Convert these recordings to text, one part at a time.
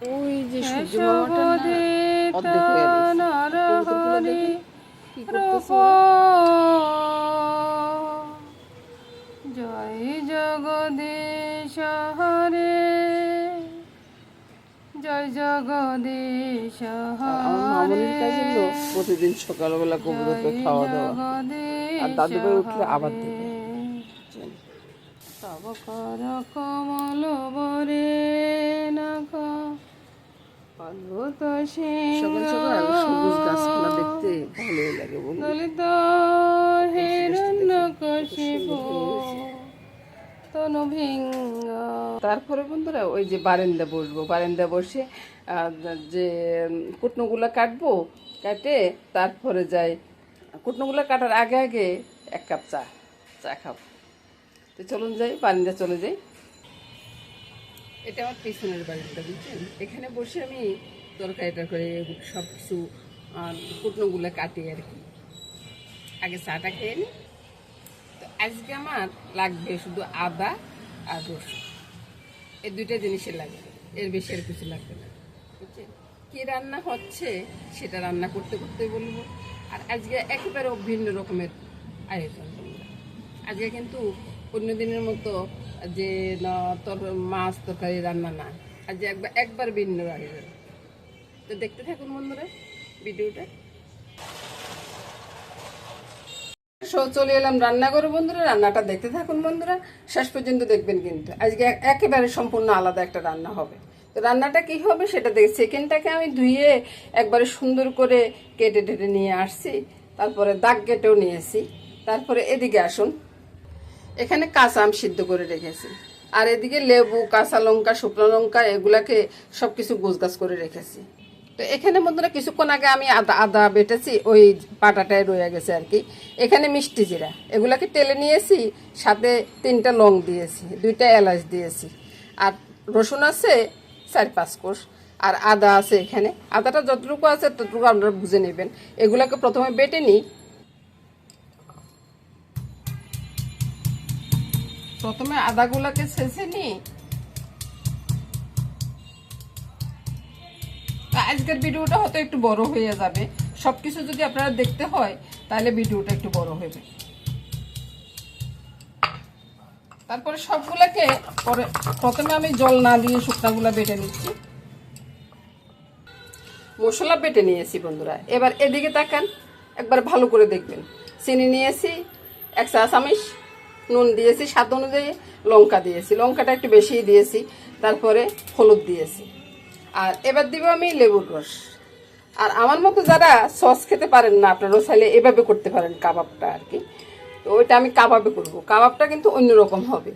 ওই যে হয়ে জয় জগদীশ হরে। জয় জগদীশ প্রতিদিন সকালবেলা কবুতরকে খাওয়া দাওয়া। আর দাদু ভাই উঠলে আবার দেবে তব কর কমল বরে সকাল সকাল সবুজ গাছপালা দেখতে ভালোই লাগে বলুন। দলিত হিরণ্য কশিপ। তনু ভিঙ্গ তারপরে বন্ধুরা ওই যে বারান্দা বসবো বারান্দা বসে যে কুটনোগুলো কাটবো কাটে তারপরে যাই। কুটনোগুলো কাটার আগে আগে এক কাপ চা চা খাব। তো চলুন যাই বারান্দা চলে যাই। এটা আমার পিছনের বাড়িটা, বুঝছেন? এখানে বসে আমি তরকারিটা করে সব কিছু কুটনোগুলো কাটি আর কি। আগে চাটা খেয়ে নিই তো আজকে আমার লাগবে শুধু আদা আর রসুন। এই দুইটা জিনিসের লাগবে, এর বেশি আর কিছু লাগবে না, বুঝছেন? কী রান্না হচ্ছে সেটা রান্না করতে করতে বলব। আর আজকে একেবারে ভিন্ন রকমের আয়োজন। আজকে কিন্তু অন্য দিনের মতো যে তর মাছ তরকারি রান্না না। আজকে একবার একবার ভিন্ন আয়োজন তো দেখতে থাকুন বন্ধুরা ভিডিওটা। সো চলে এলাম রান্না করে বন্ধুরা, রান্নাটা দেখতে থাকুন বন্ধুরা। শেষ পর্যন্ত দেখবেন কিন্তু। আজকে একেবারে সম্পূর্ণ আলাদা একটা রান্না হবে। তো রান্নাটা কি হবে সেটা দেখ। চিকেনটাকে আমি ধুয়ে একবারে সুন্দর করে কেটে টেটে নিয়ে আসছি। তারপরে দাগ কেটেও নিয়েছি। তারপরে এদিকে আসুন। এখানে কাঁচা আম সিদ্ধ করে রেখেছি। আর এদিকে লেবু, কাঁচা লঙ্কা, শুকনো লঙ্কা, এগুলাকে সব কিছু গোছগাছ করে রেখেছি। তো এখানে বন্ধুরা কিছুক্ষণ আগে আমি আদা আদা বেটেছি, ওই পাটাটায় রয়ে গেছে আর কি। এখানে মিষ্টি জিরা, এগুলাকে তেলে নিয়েছি, সাথে তিনটা লং দিয়েছি, দুইটা এলাচ দিয়েছি। আর রসুন আছে চার পাঁচ কোষ, আর আদা আছে এখানে। আদাটা যতটুকু আছে ততটুকু আপনারা বুঝে নেবেন। এগুলাকে প্রথমে বেটে নিই প্রথমে আদাগুলাকে ছেঁচে তা আজকের ভিডিওটা হয়তো একটু বড় হয়ে যাবে। সবকিছু যদি আপনারা দেখতে হয়, তাহলে ভিডিওটা একটু বড় হবে। তারপরে সবগুলাকে পরে প্রথমে আমি জল না দিয়ে শুকনাগুলা বেটে নিচ্ছি। মশলা বেটে নিয়েছি বন্ধুরা। এবার এদিকে তাকান, একবার ভালো করে দেখবেন। চিনি নিয়েছি, এক চা চামিচ নুন দিয়েছি, স্বাদ অনুযায়ী লঙ্কা দিয়েছি। লঙ্কাটা একটু বেশিই দিয়েছি, তারপরে হলুদ দিয়েছি। আর এবার দিব আমি লেবুর রস। আর আমার মতো যারা সস খেতে পারেন না আপনারাও চাইলে এভাবে করতে পারেন কাবাবটা আর কি। তো ওইটা আমি কাবাবে করব। কাবাবটা কিন্তু অন্যরকম হবে।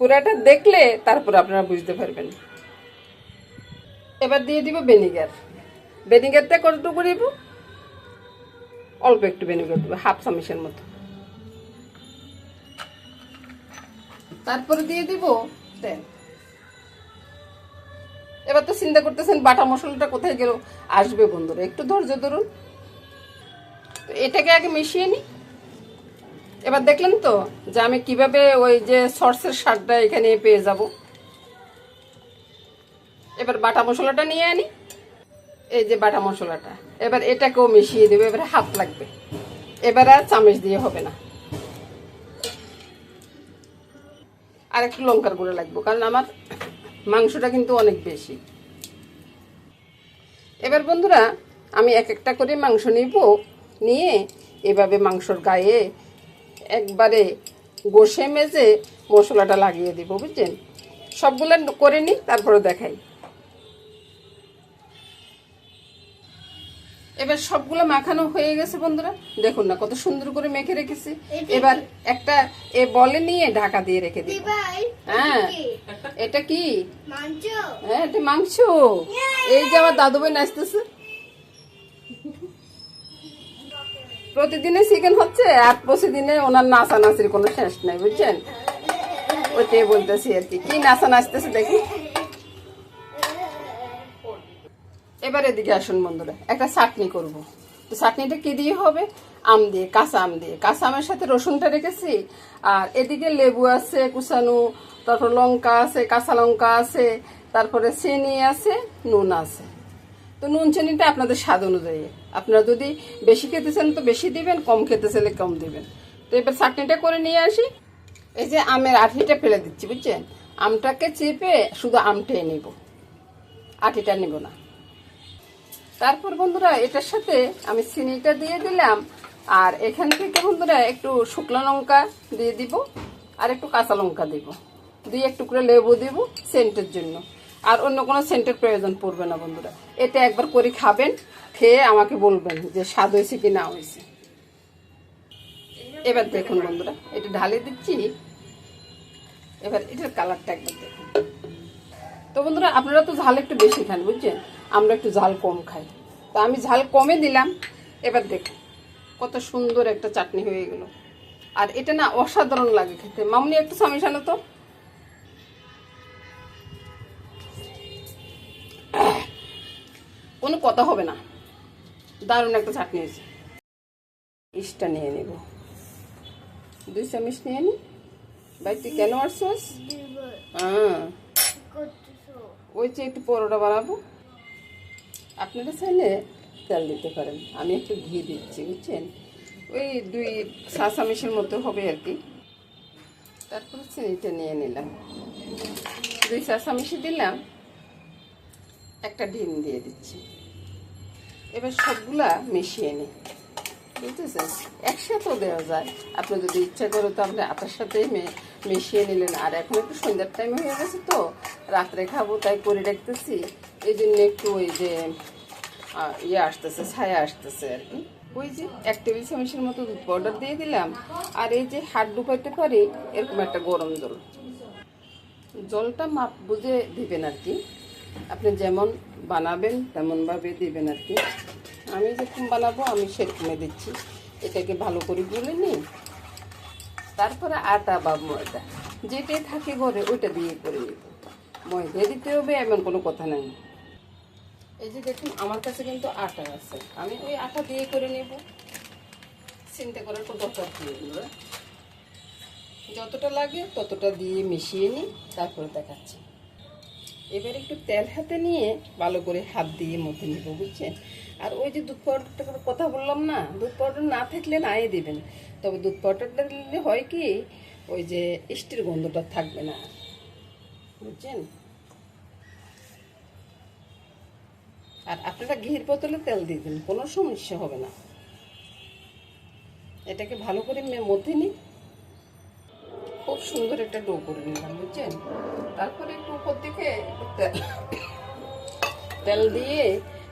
পুরাটা দেখলে তারপর আপনারা বুঝতে পারবেন। এবার দিয়ে দিব ভিনিগার। ভিনিগারটা কতটুকু দিব অল্প একটু ভিনিগার দেবো, হাফ চামচের মতো। তারপরে দিয়ে দিব তেল। এবার তো চিন্তা করতেছেন বাটা মশলাটা কোথায় গেল? আসবে বন্ধুরা, একটু ধৈর্য ধরুন। এটাকে আগে মিশিয়ে নিই। এবার দেখলেন তো যে আমি কীভাবে ওই যে সর্ষের শাকটা এখানে পেয়ে যাব। এবার বাটা মশলাটা নিয়ে আনি। এই যে বাটা মশলাটা, এবার এটাকেও মিশিয়ে দেবো, এবারে হাত লাগবে। এবার আর চামচ দিয়ে হবে না। আর একটু লঙ্কার গুঁড়ো লাগবে, কারণ আমার মাংসটা কিন্তু অনেক বেশি। এবার বন্ধুরা, আমি এক একটা করে মাংস নিব, নিয়ে এভাবে মাংসর গায়ে একবারে গোসে মেজে মশলাটা লাগিয়ে দেবো, বুঝছেন? সবগুলো করে নিই, তারপরে দেখাই। এবার সবগুলো মাখানো হয়ে গেছে বন্ধুরা। দেখুন না কত সুন্দর করে মেখে রেখেছি। এবার একটা এ বলে নিয়ে ঢাকা দিয়ে রেখে দিই। হ্যাঁ। এটা কি? হ্যাঁ এটা মাংস। এই যে আমার দাদু ভাই নাচতেছে। প্রতিদিনে চিকেন হচ্ছে আর প্রতিদিনে ওনার নাচা নাচির কোনো শেষ নাই বুঝছেন? ওইটাই বলতেছি আর কি। কি নাচা নাচতেছে দেখি। এবার এদিকে আসুন বন্ধুরা, একটা চাটনি করব। তো চাটনিটা কি দিয়ে হবে? আম দিয়ে, কাঁচা আম দিয়ে। কাঁচা আমের সাথে রসুনটা রেখেছি, আর এদিকে লেবু আছে, কুচানো, তারপর লঙ্কা আছে, কাঁচা লঙ্কা আছে, তারপরে চিনি আছে, নুন আছে। তো নুন চিনিটা আপনাদের স্বাদ অনুযায়ী। আপনারা যদি বেশি খেতে চান তো বেশি দিবেন, কম খেতে চাইলে কম দিবেন। তো এবার চাটনিটা করে নিয়ে আসি। এই যে আমের আঠিটা ফেলে দিচ্ছি, বুঝছেন? আমটাকে চেপে শুধু আমটাই নিব। আটিটা নিব না। তারপর বন্ধুরা, এটার সাথে আমি চিনিটা দিয়ে দিলাম। আর এখান থেকে বন্ধুরা, একটু শুকনো লঙ্কা দিয়ে দিব, আর একটু কাঁচা লঙ্কা দিব। দিয়ে একটু করে লেবু দিব সেন্টের জন্য। আর অন্য কোনো সেন্টের প্রয়োজন পড়বে না বন্ধুরা। এটা একবার করে খাবেন, খেয়ে আমাকে বলবেন যে স্বাদ হয়েছে কি না হয়েছে। এবার দেখুন বন্ধুরা, এটা ঢালে দিচ্ছি। এবার এটার কালারটা একবার দেখুন। তো বন্ধুরা, আপনারা তো ঝাল একটু বেশি খান, বুঝছেন? আমরা একটু ঝাল কম খাই। তো আমি ঝাল কমে দিলাম এবার দেখুন কত সুন্দর একটা চাটনি হয়ে গেল। আর এটা না অসাধারণ লাগে খেতে। মামনি একটু সামিশানো তো। কোনো কথা হবে না। দারুণ একটা চাটনি হয়েছে। ইসটা নিয়ে নেব। দুই চামচ নিয়ে নি। ভাই তুই কেন আসছিস? হ্যাঁ। ওই যে একটু পরোটা বানাবো। আপনারা চাইলে তেল দিতে পারেন। আমি একটু ঘি দিচ্ছি, বুঝছেন? ওই দুই চা মতো হবে আর কি। তারপর চিনিটা নিয়ে নিলাম। দুই চা দিলাম, একটা ডিম দিয়ে দিচ্ছি। এবার সবগুলা মিশিয়ে নিই। বুঝতেছেন? একসাথেও দেওয়া যায়। আপনি যদি ইচ্ছা করে তো আপনি আটার সাথেই মিশিয়ে নিলেন। আর এখন একটু সন্ধ্যার টাইম হয়ে গেছে তো, রাত্রে খাব, তাই করে রাখতেছি এই জন্য একটু ওই যে ইয়ে আসতেছে, ছায়া আসতেছে আর কি। ওই যে এক টেবিল চামচের মতো দুধ পাউডার দিয়ে দিলাম। আর এই যে হাত ডুবাইতে পারি, এরকম একটা গরম জল। জলটা মাপ বুঝে দিবেন আর কি। আপনি যেমন বানাবেন, তেমনভাবে দিবেন আর কি। আমি যেরকম বানাবো, আমি সেরকমই দিচ্ছি। এটাকে ভালো করে গুলে নিই তারপরে আটা বা ময়দা, যেটাই থাকে ঘরে, ওইটা দিয়ে করে নিব। ময়দা দিতে হবে, এমন কোনো কথা নাই। এই যে দেখুন, আমার কাছে কিন্তু আটা আছে। আমি ওই আটা দিয়ে করে নেব। চিন্তা করার কোনো দরকার বন্ধুরা। যতটা লাগে ততটা দিয়ে মিশিয়ে নিই, তারপরে দেখাচ্ছি। এবার একটু তেল হাতে নিয়ে ভালো করে হাত দিয়ে মধ্যে নিব, বুঝছেন? আর ওই যে দুধ পাউডারটার কথা বললাম না, দুধ পাউডার না থাকলে নাই দেবেন। তবে দুধ পাউডারটা দিলে হয় কি, ওই যে স্টির গন্ধটা থাকবে না, বুঝছেন? আর আপনারা ঘির বোতলে তেল দিয়ে দিন, কোনো সমস্যা হবে না। এটাকে ভালো করে মধ্যে নিই খুব সুন্দর একটা ডো করে নিলাম, বুঝছেন? তারপরে একটু উপর দিকে তেল দিয়ে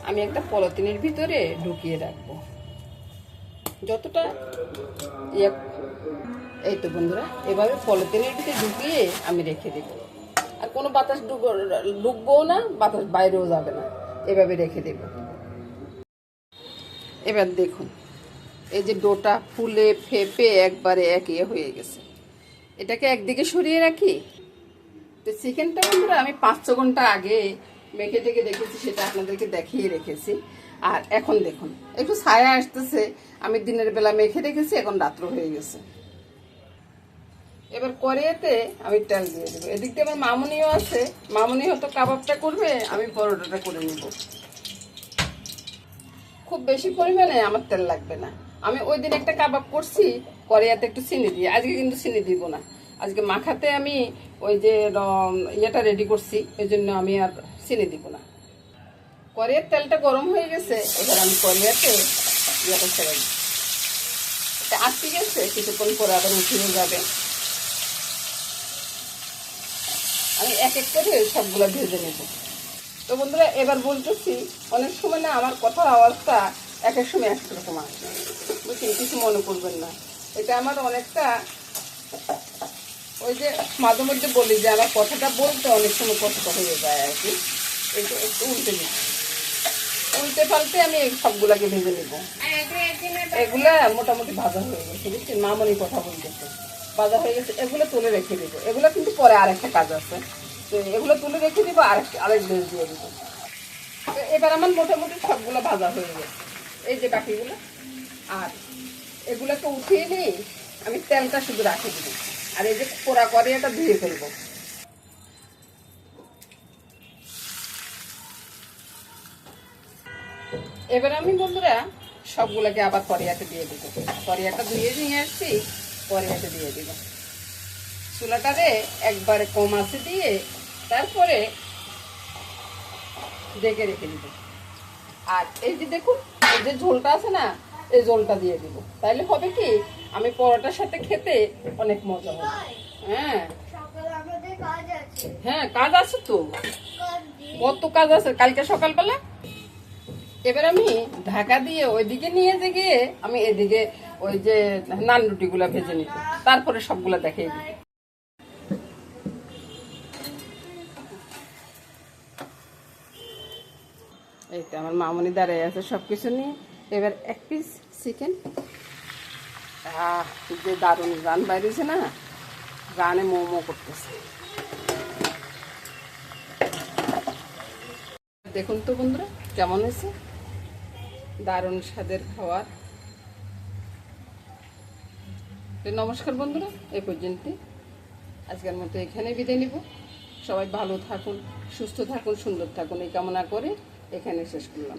আমি একটা পলিথিনের ভিতরে ঢুকিয়ে রাখব। যতটা ইয়ে এই তো বন্ধুরা, এভাবে পলিথিনের ভিতরে ঢুকিয়ে আমি রেখে দেবো। আর কোনো বাতাস ঢুকবো না, বাতাস বাইরেও যাবে না। এভাবে রেখে দেব। এবার দেখুন, এই যে ডোটা ফুলে ফেপে একবারে এক ইয়ে হয়ে গেছে। এটাকে একদিকে সরিয়ে রাখি। তো চিকেনটা বন্ধুরা, আমি পাঁচ ছ ঘণ্টা আগে মেখে টেকে রেখেছি সেটা আপনাদেরকে দেখিয়ে রেখেছি। আর এখন দেখুন, একটু ছায়া আসতেছে। আমি দিনের বেলা মেখে রেখেছি এখন রাত্র হয়ে গেছে। এবার কড়াইতে আমি তেল দিয়ে দেবো। এদিক দিয়ে আমার মামুনিও আছে। মামুনি হয়তো কাবাবটা করবে, আমি পরোটাটা করে নিব। খুব বেশি পরিমাণে আমার তেল লাগবে না। আমি ওই দিন একটা কাবাব করছি কড়াইয়াতে একটু চিনি দিয়ে। আজকে কিন্তু চিনি দিব না। আজকে মাখাতে আমি ওই যে ইয়েটা রেডি করছি, ওই জন্য আমি আর চিনি দিব না। কড়াইয়ের তেলটা গরম হয়ে গেছে, এবার আমি কড়াইয়াতে ইয়েটা ছেড়ে দিই। আটকে গেছে, কিছুক্ষণ পরে আবার উঠিয়ে যাবে। আমি এক এক করে সবগুলো ভেজে নেব। তো বন্ধুরা এবার বলতেছি অনেক সময় না আমার কথার আওয়াজটা এক এক সময় এক রকম আসে। বুঝছেন? কিছু মনে করবেন না। এটা আমার অনেকটা ওই যে মাঝে মধ্যে বলি যে আমার কথাটা বলতে অনেক সময় কষ্ট হয়ে যায় আর কি। একটু একটু উল্টে দিচ্ছি উল্টে পাল্টে আমি সবগুলাকে ভেজে নেব। এগুলা মোটামুটি ভাজা হয়ে গেছে বুঝছেন? মামনি কথা বলতেছে। বাজার হয়ে গেছে, এগুলো তুলে রেখে দিব। এগুলো কিন্তু পরে আরেকটা কাজ আছে। তো এগুলো তুলে রেখে দিব আর আরেক ড্রেস দিয়ে দিব। তো এবার আমার মোটামুটি সবগুলো ভাজা হয়ে গেছে। এই যে বাকিগুলো। আর এগুলোকে উঠিয়ে নিই আমি তেলটা শুধু রাখি দিব। আর এই যে পোড়া করে এটা ধুয়ে ফেলব। এবার আমি বন্ধুরা সবগুলোকে আবার করিয়াতে দিয়ে দিব। করিয়াটা ধুয়ে নিয়ে আসছি। করিয়াতে দিয়ে দেবো। চুলাটারে একবারে কম আছে দিয়ে তারপরে ডেকে রেখে দিব। আর এই যে দেখুন এই যে ঝোলটা আছে না এই ঝোলটা দিয়ে দিব। তাইলে হবে কি আমি পরোটার সাথে খেতে অনেক মজা হবে। হ্যাঁ। হ্যাঁ কাজ আছে তো। কত কাজ আছে? কালকে সকালবেলা? এবার আমি ঢাকা দিয়ে ওইদিকে নিয়ে যে গিয়ে আমি এদিকে ওই যে নান রুটিগুলা ভেজে নিব। তারপরে সবগুলা দেখিয়ে দিব এই তো আমার মামনি দাঁড়ায় আছে সব কিছু নিয়ে। এবার এক পিস চিকেন যে দারুণ রান বাইরেছে না, রানে মোমো করতেছে। দেখুন তো বন্ধুরা, কেমন হয়েছে? দারুণ স্বাদের খাওয়ার নমস্কার বন্ধুরা, এ পর্যন্ত আজকের মতো এখানে বিদায় নিব। সবাই ভালো থাকুন, সুস্থ থাকুন, সুন্দর থাকুন, এই কামনা করে এখানে শেষ করলাম।